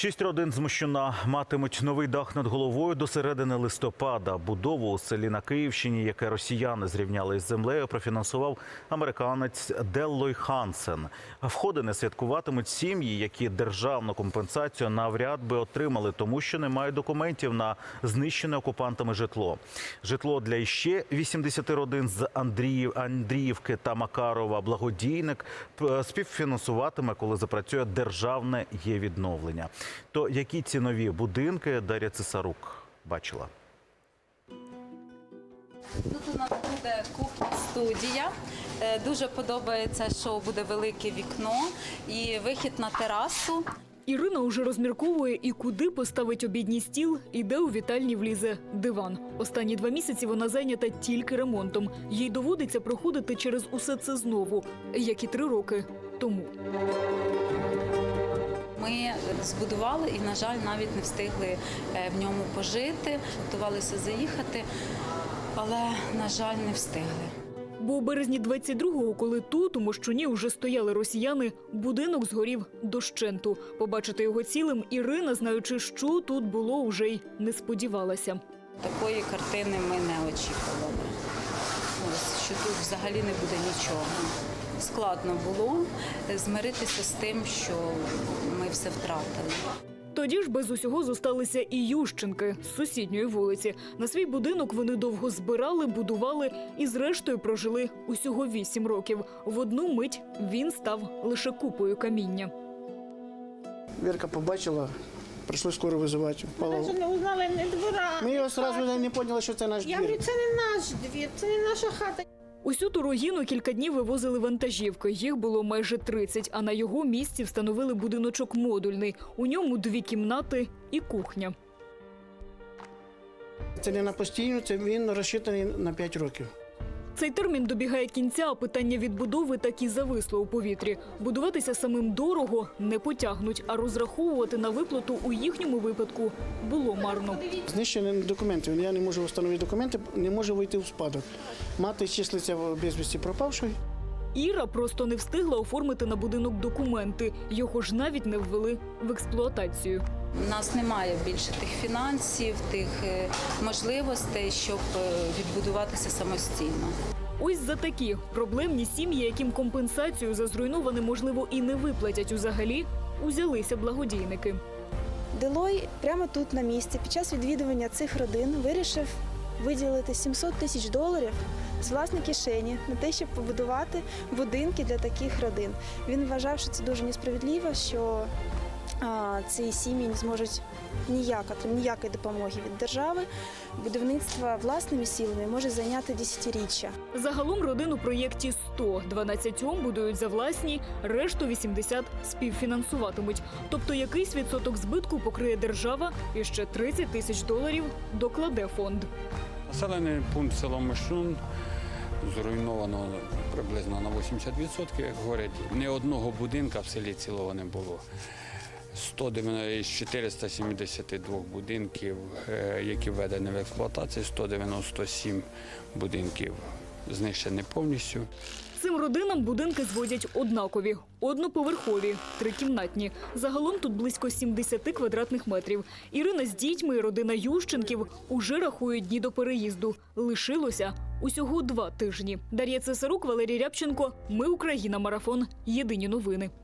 Шість родин з Мощуна матимуть новий дах над головою до середини листопада. Будову у селі на Київщині, яке росіяни зрівняли із землею, профінансував американець Деллой Хансен. Входи не святкуватимуть сім'ї, які державну компенсацію навряд би отримали, тому що немає документів на знищене окупантами житло. Житло для іще 80 родин з Андріїв, Андріївки та Макарова благодійник співфінансуватиме, коли запрацює державне є відновлення. То які ці нові будинки Дар'я Цесарук бачила? Тут у нас буде кухня-студія. Е, Дуже подобається, що буде велике вікно і вихід на терасу. Ірина уже розмірковує і куди поставить обідній стіл, і де у вітальні влізе диван. Останні два місяці вона зайнята тільки ремонтом. Їй доводиться проходити через усе це знову, як і три роки тому. Збудували і, на жаль, навіть не встигли е, в ньому пожити, готувалися заїхати, але, на жаль, не встигли. Бо у березні 22-го, коли тут у Мощуні вже стояли росіяни, будинок згорів дощенту. Побачити його цілим Ірина, знаючи, що тут було, уже й не сподівалася. Такої картини ми не очікували. Ось, що тут взагалі не буде нічого. Складно було змиритися з тим, що ми все втратили. Тоді ж без усього зосталися і Ющенки з сусідньої вулиці. На свій будинок вони довго збирали, будували і зрештою прожили усього вісім років. В одну мить він став лише купою каміння. Вірка побачила, прийшли скоро визивати. Впала. Навіть не узнали ні двора. Ми його одразу не поняли, що це наш Я говорю, це не наш двір, це не наша хата. Усю ту руїну кілька днів вивозили вантажівки. Їх було майже 30, а на його місці встановили будиночок модульний. У ньому дві кімнати і кухня. Це не на постійну, це він розчитаний на 5 років. Цей термін добігає кінця, а питання відбудови так і зависло у повітрі. Будуватися самим дорого не потягнуть, а розраховувати на виплату у їхньому випадку було марно. Знищені документи. Я не можу встановити документи, не можу вийти в спадок. Мати числиться в безвісті пропавшої. Іра просто не встигла оформити на будинок документи. Його ж навіть не ввели в експлуатацію. У нас немає більше тих фінансів, тих е, можливостей, щоб е, відбудуватися самостійно. Ось за такі проблемні сім'ї, яким компенсацію за зруйноване можливо і не виплатять узагалі, узялися благодійники. Делой прямо тут на місці під час відвідування цих родин вирішив виділити 700 тисяч доларів з власної кишені на те, щоб побудувати будинки для таких родин. Він вважав, що це дуже несправедливо, що ці сім'ї не зможуть ніяк, ніякої допомоги від держави. Будівництво власними силами може зайняти десятиріччя. Загалом родин у проєкті 100, 12 будують за власні, решту 80 співфінансуватимуть. Тобто якийсь відсоток збитку покриє держава і ще 30 тисяч доларів докладе фонд. Населений пункт село Мишун зруйновано приблизно на 80%, як говорять. Ні одного будинка в селі цілого не було. 190 із 472 будинків, е, які введені в експлуатацію, 197 будинків знищені повністю. Цим родинам будинки зводять однакові, одноповерхові, трикімнатні. Загалом тут близько 70 квадратних метрів. Ірина з дітьми і родина Ющенків уже рахують дні до переїзду. Лишилося усього два тижні. Дар'я Цесарук, Валерій Рябченко. Ми Україна. Марафон. Єдині новини.